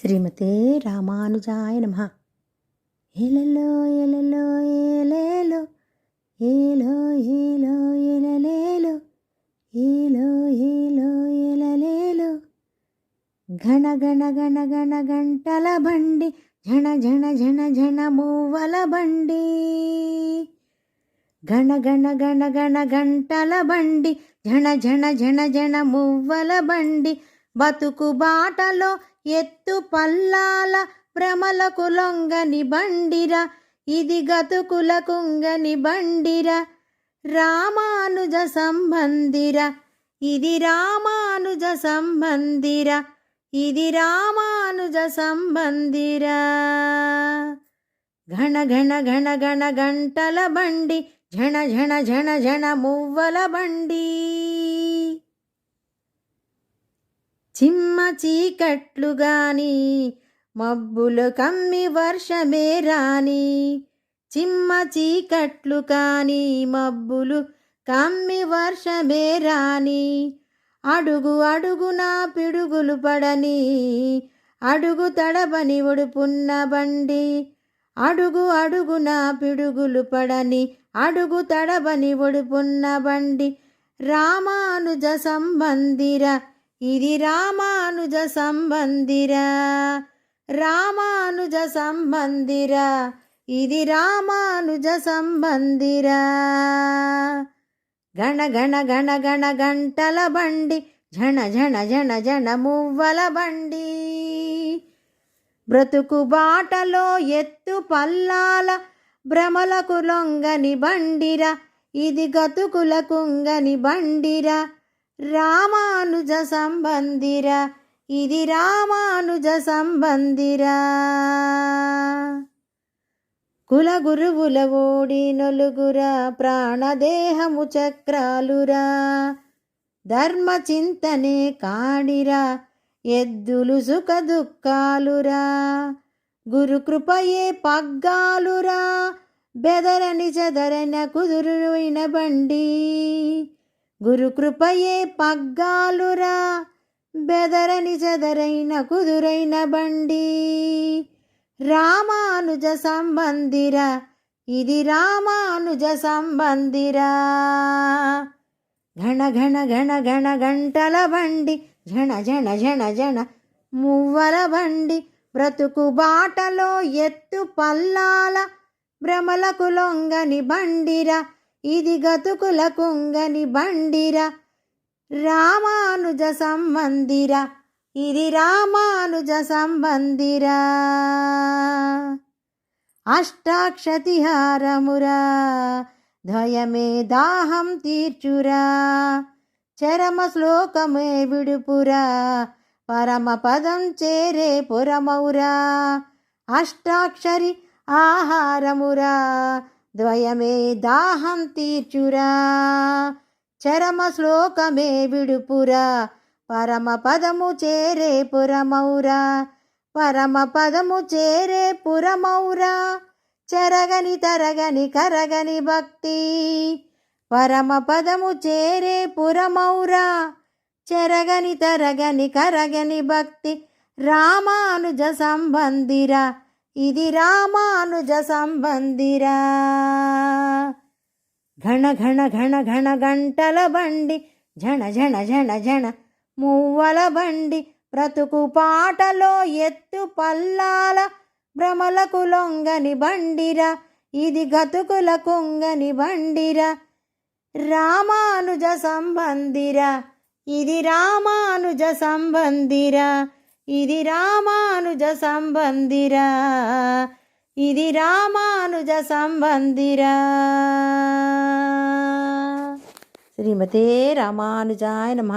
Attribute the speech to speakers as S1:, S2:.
S1: శ్రీమతే రామానుజాయ నమ. ఏలలో ఏలలో ఏలేలో ఏలో ఏలో ఏలలేలో ఏలో ఏలో ఏలలేలో. ఘన గణ గణ గణ గంటల బండి ఝణ ఝణ ఝణ ఝణ మూవల బండి. గణ గణ గణ గణ గంటల బండి ఝణ ఝణ ఝణ ఝణ మువ్వల బండి బతుకు బాటలో ఎత్తు పల్లాల భ్రమలకు లొంగని బండిర ఇది గతుకుల కుంగని బండిర రామానుజ సంబంధిర ఇది రామానుజ సంబంధిర ఇది రామానుజ సంబంధిరా. ఘన ఘన ఘన ఘన గంటల బండి ఝణ ఝణ ఝణ ఝణ మువ్వల బండి. చిమ్మ చీకట్లుగాని మబ్బులు కమ్మి వర్షమే రాని చిమ్మ చీకట్లు కాని మబ్బులు కమ్మి వర్షమే రాని అడుగు అడుగున పిడుగులు పడని అడుగు తడబని ఒడుపున్న బండి అడుగు అడుగున పిడుగులు పడని అడుగు తడబని ఒడుపున్న బండి రామానుజ సంబంధిర ఇది రామానుజ సంబంధిర రామానుజ సంబంధిర ఇది రామానుజ సంబంధిర గణ గణ గణ గణ గంటల బండి ఝణ ఝణ ఝణ ఝణ మువ్వల బండి. బ్రతుకు బాటలో ఎత్తు పల్లాల భ్రమలకు లొంగని బండిరా ఇది గతుకుల కుంగని బండిరా. రామానుజ సంబంధిర ఇది రామానుజ సంబంధిరా కుల గురువుల ఓడి నలుగురా ప్రాణదేహము చక్రాలురా. ధర్మ చింతనే కాడిరా ఎద్దులు సుఖ దుఃఖాలురా. గురుకృపయే పగ్గాలురా బెదరని చెదరన కుదురుయిన బండి గురుకృపయే పగ్గాలురా. బెదరని చెదరైన కుదురైన బండి. రామానుజ సంబంధిర. ఇది రామానుజ సంబంధిరా. ఘన ఘన ఘన ఘన గంటల బండి. ఝణ ఝణ ఝణ ఝణ మువ్వల బండి. బ్రతుకు బాటలో ఎత్తు పల్లాల. భ్రమలకు లొంగని బండిరా. ఇది గతుకుల కుంగని బండిరా రామానుజ సంబంధిర ఇది రామానుజ సంబంధిరా అష్టాక్షతిహారమురా ద్వయమే దాహం తీర్చురా. చరమ శ్లోకమే విడుపురా పరమ పదం చేరే పురమౌరా. అష్టాక్షరి ఆహారమురా ద్వయమే దాహం తీర్చురా. చరమ శ్లోకమే విడుపురా. పరమ పదము చేరే పురమౌరా. పరమ పదము చేరే పురమౌరా. చెరగని తరగని కరగని భక్తి. పరమ పదము చేరే పురమౌరా. చెరగని తరగని కరగని భక్తి. రామానుజ సంబంధిరా. ఇది రామానుజ సంబంధిరా ఘన ఘన ఘన ఘన గంటల బండి ఝణ ఝణ ఝణ ఝణ మువ్వల బండి బ్రతుకు పాటలో ఎత్తు పల్లాల భ్రమలకు లొంగని బండిరా ఇది గతుకుల కుంగని బండిరా. రామానుజ సంబంధిరా ఇది రామానుజ సంబంధిరా ఇది రామానుజ సంబంధిరా. ఇది రామానుజ సంబంధిరా. శ్రీమతే రామానుజాయ నమ.